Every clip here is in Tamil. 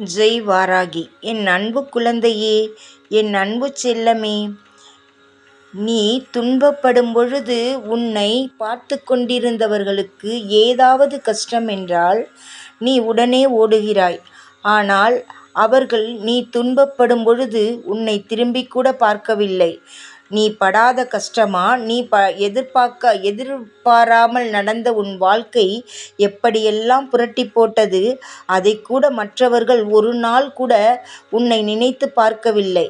ஜெய் வாராகி என் அன்பு குழந்தையே என் அன்பு செல்லமே நீ துன்பப்படும் பொழுது உன்னை பார்த்து கொண்டிருந்தவர்களுக்கு ஏதாவது கஷ்டம் என்றால் நீ உடனே ஓடுகிறாய். ஆனால் அவர்கள் நீ துன்பப்படும் பொழுது உன்னை திரும்பி கூட பார்க்கவில்லை. நீ படாத கஷ்டமா? நீ ப எதிர்பார்க்க எதிர்பாராமல் நடந்த உன் வாழ்க்கை எப்படியெல்லாம் புரட்டி போட்டது? அதை கூட மற்றவர்கள் ஒரு நாள் கூட உன்னை நினைத்து பார்க்கவில்லை.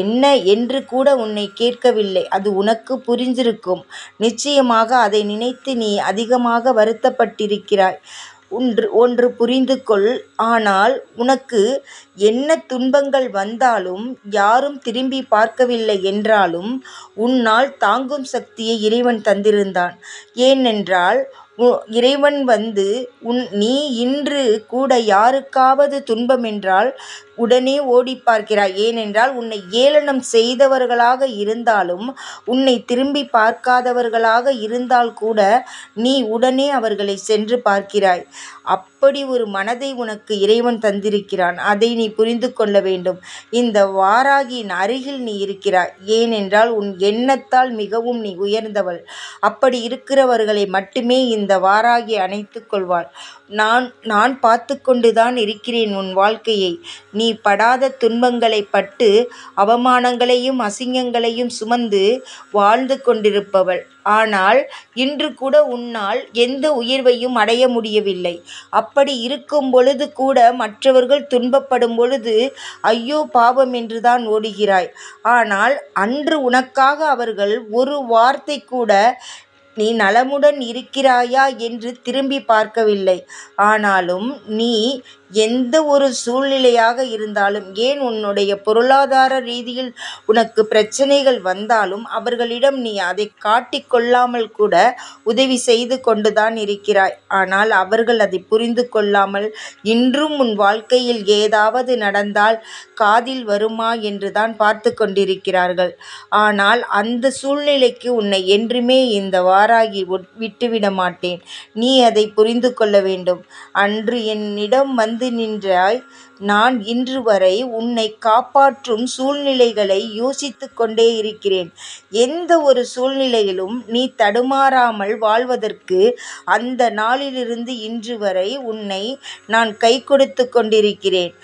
என்ன என்று கூட உன்னை கேட்கவில்லை. அது உனக்கு புரிஞ்சிருக்கும். நிச்சயமாக அதை நினைத்து நீ அதிகமாக வருத்தப்பட்டிருக்கிறாய். ஒன்று ஒன்று புரிந்து கொள் ஆனால் உனக்கு என்ன துன்பங்கள் வந்தாலும் யாரும் திரும்பி பார்க்கவில்லை என்றாலும் உன்னால் தாங்கும் சக்தியை இறைவன் தந்திருந்தான். ஏனென்றால் இறைவன் வந்து உன் நீ இன்று கூட யாருக்காவது துன்பம் என்றால் உடனே ஓடி பார்க்கிறாய். ஏனென்றால் உன்னை ஏளனம் செய்தவர்களாக இருந்தாலும் உன்னை திரும்பி பார்க்காதவர்களாக இருந்தால் கூட நீ உடனே அவர்களை சென்று பார்க்கிறாய். அப்படி ஒரு மனதை உனக்கு இறைவன் தந்திருக்கிறான். அதை நீ புரிந்து கொள்ள வேண்டும். இந்த வாராகியின் அருகில் நீ இருக்கிறாய். ஏனென்றால் உன் எண்ணத்தால் மிகவும் நீ உயர்ந்தவள். அப்படி இருக்கிறவர்களை மட்டுமே இந்த வாராகி அணைத்துக் கொள்வாள். நான் நான் பார்த்து கொண்டுதான் இருக்கிறேன் உன் வாழ்க்கையை. நீ படாத துன்பங்களை பட்டு அவமானங்களையும் அசிங்கங்களையும் சுமந்து வாழ்ந்து கொண்டிருப்பவள். ஆனால் இன்று கூட உன்னால் எந்த உயர்வையும் அடைய முடியவில்லை. அப்படி இருக்கும் பொழுது கூட மற்றவர்கள் துன்பப்படும் பொழுது ஐயோ பாவம் என்றுதான் ஓடுகிறாய். ஆனால் அன்று உனக்காக அவர்கள் ஒரு வார்த்தை கூட நீ நலமுடன் இருக்கிறாயா என்று திரும்பி பார்க்கவில்லை. ஆனாலும் நீ எந்த ஒரு சூழ்நிலையாக இருந்தாலும் ஏன் உன்னுடைய பொருளாதார ரீதியில் உனக்கு பிரச்சனைகள் வந்தாலும் அவர்களிடம் நீ அதை காட்டிக்கொள்ளாமல் கூட உதவி செய்து கொண்டுதான் இருக்கிறாய். ஆனால் அவர்கள் அதை புரிந்து கொள்ளாமல் இன்றும் உன் வாழ்க்கையில் ஏதாவது நடந்தால் காதில் வருமா என்று தான் பார்த்து கொண்டிருக்கிறார்கள். ஆனால் அந்த சூழ்நிலைக்கு உன்னை என்றுமே இந்த வாராகி விட்டுவிட மாட்டேன். நீ அதை புரிந்து கொள்ள வேண்டும். அன்று என்னிடம் வந்து வந்து நின்றாய். நான் இன்று வரை உன்னை காப்பாற்றும் சூழ்நிலைகளை யோசித்து கொண்டே இருக்கிறேன். எந்த ஒரு சூழ்நிலையிலும் நீ தடுமாறாமல் வாழ்வதற்கு அந்த நாளிலிருந்து இன்று வரை உன்னை நான் கை கொடுத்து கொண்டிருக்கிறேன்.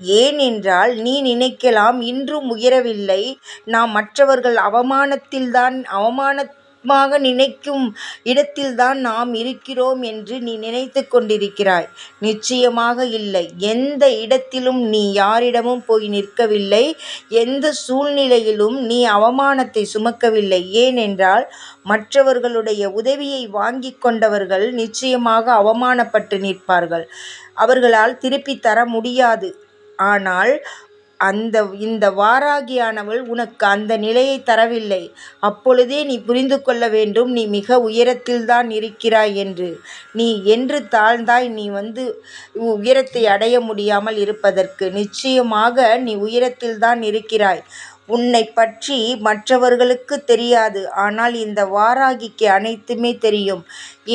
ஏனென்றால் நீ நினைக்கலாம் இன்றும் உயரவில்லை. நாம் மற்றவர்கள் அவமானத்தில்தான் அவமான மாக நினைக்கும் இடத்தில்தான் நாம் இருக்கிறோம் என்று நீ நினைத்து கொண்டிருக்கிறாய். நிச்சயமாக இல்லை. எந்த இடத்திலும் நீ யாரிடமும் போய் நிற்கவில்லை. எந்த சூழ்நிலையிலும் நீ அவமானத்தை சுமக்கவில்லை. ஏனென்றால் மற்றவர்களுடைய உதவியை வாங்கி கொண்டவர்கள் நிச்சயமாக அவமானப்பட்டு நிற்பார்கள். அவர்களால் திருப்பி தர முடியாது. ஆனால் அந்த இந்த வாராகியானவள் உனக்கு அந்த நிலையை தரவில்லை. அப்பொழுதே நீ புரிந்து கொள்ள வேண்டும் நீ மிக உயரத்தில்தான் இருக்கிறாய் என்று. நீ என்று தாழ்ந்தாய் நீ வந்து உயரத்தை அடைய முடியாமல் இருப்பதற்கு. நிச்சயமாக நீ உயரத்தில்தான் இருக்கிறாய். உன்னை பற்றி மற்றவர்களுக்கு தெரியாது ஆனால் இந்த வாராகிக்கு அனைத்துமே தெரியும்.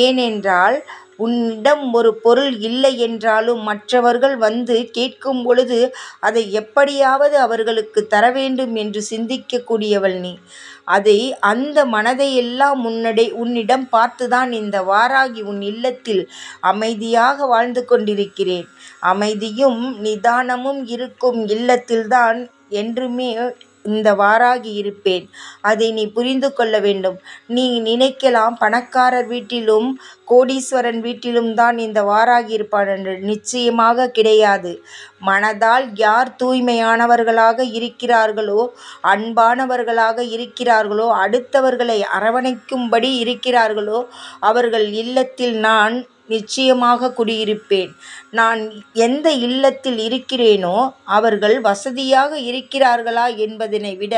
ஏனென்றால் உன்னிடம் ஒரு பொருள் இல்லை என்றாலும் மற்றவர்கள் வந்து கேட்கும் பொழுது அதை எப்படியாவது அவர்களுக்கு தர வேண்டும் என்று சிந்திக்கக்கூடியவள் நீ. அதை அந்த மனதை எல்லாம் முன்னடை உன்னிடம் பார்த்துதான் இந்த வாராகி உன் இல்லத்தில் அமைதியாக வாழ்ந்து கொண்டிருக்கிறேன். அமைதியும் நிதானமும் இருக்கும் இல்லத்தில்தான் என்றுமே இந்த வாராகி இருப்பேன். அதை நீ புரிந்து கொள்ள வேண்டும். நீ நினைக்கலாம் பணக்காரர் வீட்டிலும் கோடீஸ்வரன் வீட்டிலும் தான் இந்த வாராகி இருப்பான் என்று நிச்சயமாக கிடையாது. மனதால் யார் தூய்மையானவர்களாக இருக்கிறார்களோ அன்பானவர்களாக இருக்கிறார்களோ அடுத்தவர்களை அரவணைக்கும்படி இருக்கிறார்களோ அவர்கள் இல்லத்தில் நான் நிச்சயமாக குடியிருப்பேன். நான் எந்த இல்லத்தில் இருக்கிறேனோ அவர்கள் வசதியாக இருக்கிறார்களா என்பதனை விட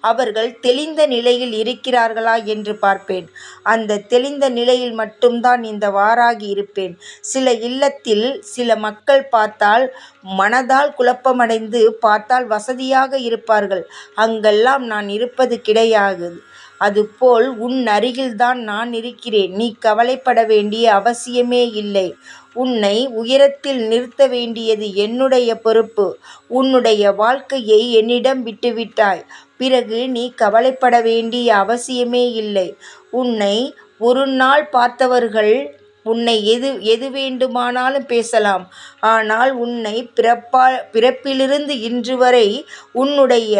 அவர்கள் தெளிந்த நிலையில் இருக்கிறார்களா என்று பார்ப்பேன். அந்த தெளிந்த நிலையில் மட்டும்தான் இந்த வாராகி இருப்பேன். சில இல்லத்தில் சில மக்கள் பார்த்தால் மனதால் குழப்பமடைந்து பார்த்தால் வசதியாக இருப்பார்கள். அங்கெல்லாம் நான் இருப்பது கிடையாது. அதுபோல் உன் அருகில்தான் நான் இருக்கிறேன். நீ கவலைப்பட வேண்டிய அவசியமே இல்லை. உன்னை உயரத்தில் நிறுத்த வேண்டியது என்னுடைய பொறுப்பு. உன்னுடைய வாழ்க்கையை என்னிடம் விட்டுவிட்டாய். பிறகு நீ கவலைப்பட வேண்டிய அவசியமே இல்லை. உன்னை ஒரு நாள் பார்த்தவர்கள் உன்னை எது எது வேண்டுமானாலும் பேசலாம். ஆனால் உன்னை பிறப்பா பிறப்பிலிருந்து இன்று வரை உன்னுடைய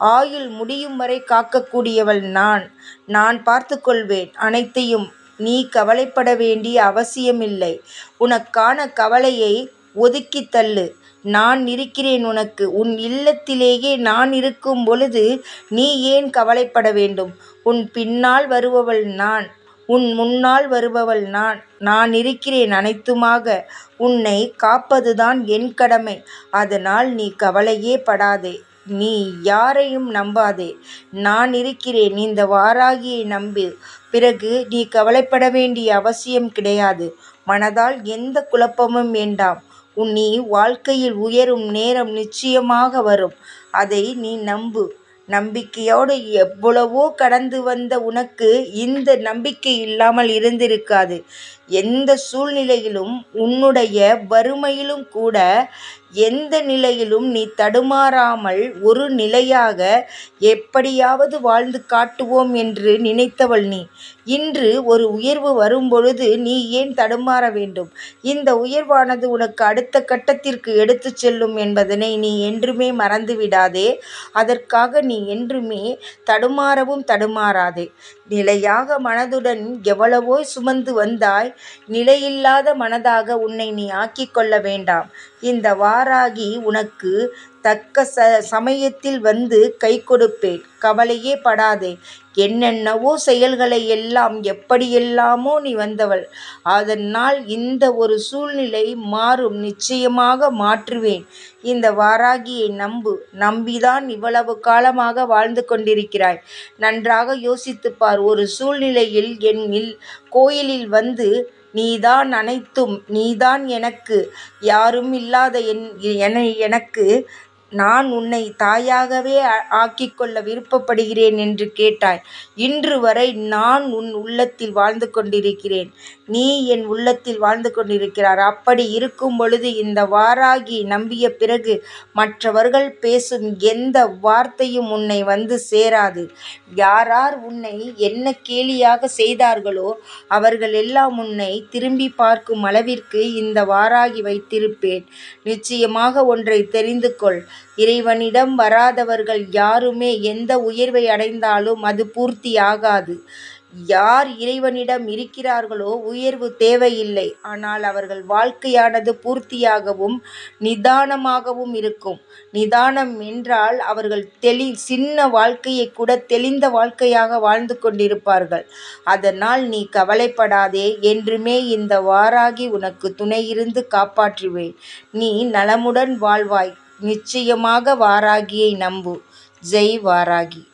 ஆயுள் முடியும் வரை காக்கக்கூடியவள் நான். நான் பார்த்துக்கொள்வேன் அனைத்தையும். நீ கவலைப்பட வேண்டிய அவசியமில்லை. உனக்கான கவலையை ஒதுக்கித் தள்ளு. நான் இருக்கிறேன் உனக்கு. உன் இல்லத்திலேயே நான் இருக்கும் பொழுது நீ ஏன் கவலைப்பட வேண்டும்? உன் பின்னால் வருபவள் நான். உன் முன்னால் வருபவள் நான். நான் இருக்கிறேன் அனைத்துமாக. உன்னை காப்பதுதான் என் கடமை. அதனால் நீ கவலையே படாதே. நீ யாரையும் நம்பாதே. நான் இருக்கிறேன். இந்த வாராகியை நம்பு. பிறகு நீ கவலைப்பட வேண்டிய அவசியம் கிடையாது. மனதால் எந்த குழப்பமும் வேண்டாம். நீ வாழ்க்கையில் உயரும் நேரம் நிச்சயமாக வரும். அதை நீ நம்பு. நம்பிக்கையோடு எவ்வளவோ கடந்து வந்த உனக்கு இந்த நம்பிக்கை இல்லாமல் இருந்திருக்காது. எந்த சூழ்நிலையிலும் உன்னுடைய வறுமையிலும் கூட எந்த நிலையிலும் நீ தடுமாறாமல் ஒரு நிலையாக எப்படியாவது வாழ்ந்து காட்டுவோம் என்று நினைத்தவள் நீ. இன்று ஒரு உயர்வு வரும்பொழுது நீ ஏன் தடுமாற வேண்டும்? இந்த உயர்வானது உனக்கு அடுத்த கட்டத்திற்கு எடுத்துச் செல்லும் என்பதனை நீ என்றுமே மறந்துவிடாதே. அதற்காக நீ என்றுமே தடுமாறவும் தடுமாறாதே. நிலையாக மனதுடன் எவ்வளவோ சுமந்து வந்தாய். நிலையில்லாத மனதாக உன்னை நீ ஆக்கிக் கொள்ள வேண்டாம். இந்த வாராகி உனக்கு தக்க ச சமயத்தில் வந்து கைகொடுப்பேன். கவலையே படாதே. என்னென்னவோ செயல்களை எல்லாம் எப்படியெல்லாமோ நீ வந்தவள். அதனால் இந்த ஒரு சூழ்நிலை மாறும் நிச்சயமாக மாற்றுவேன். இந்த வாராகியை நம்பு. நம்பிதான் இவ்வளவு காலமாக வாழ்ந்து கொண்டிருக்கிறாய். நன்றாக யோசித்துப் பார். ஒரு சூழ்நிலையில் என் கோயிலில் வந்து நீதான் அனைத்தும். நீதான் எனக்கு. யாரும் இல்லாத என் எனக்கு நான் உன்னை தாயாகவே ஆக்கிக்கொள்ள விருப்பப்படுகிறேன் என்று கேட்டாய். இன்று வரை நான் உன் உள்ளத்தில் வாழ்ந்து கொண்டிருக்கிறேன். நீ என் உள்ளத்தில் வாழ்ந்து கொண்டிருக்கிறார் அப்படி இருக்கும் பொழுது இந்த வாராகி நம்பிய பிறகு மற்றவர்கள் பேசும் எந்த வார்த்தையும் உன்னை வந்து சேராது. யாரார் உன்னை என்ன கேலியாக செய்தார்களோ அவர்கள் எல்லாம் உன்னை திரும்பி பார்க்கும் அளவிற்கு இந்த வாராகி வைத்திருப்பேன். நிச்சயமாக ஒன்றை தெரிந்து கொள். இறைவனிடம் வராதவர்கள் யாருமே எந்த உயர்வை அடைந்தாலும் அது பூர்த்தியாகாது. யார் இறைவனிடம் இருக்கிறார்களோ உயர்வு தேவையில்லை. ஆனால் அவர்கள் வாழ்க்கையானது பூர்த்தியாகவும் நிதானமாகவும் இருக்கும். நிதானம் என்றால் அவர்கள் தெளி சின்ன வாழ்க்கையை கூட தெளிந்த வாழ்க்கையாக வாழ்ந்து கொண்டிருப்பார்கள். அதனால் நீ கவலைப்படாதே. என்றுமே இந்த வாராகி உனக்கு துணையிருந்து காப்பாற்றுவேன். நீ நலமுடன் வாழ்வாய். நிச்சயமாக வாராகியை நம்பு. ஜெய் வாராகி.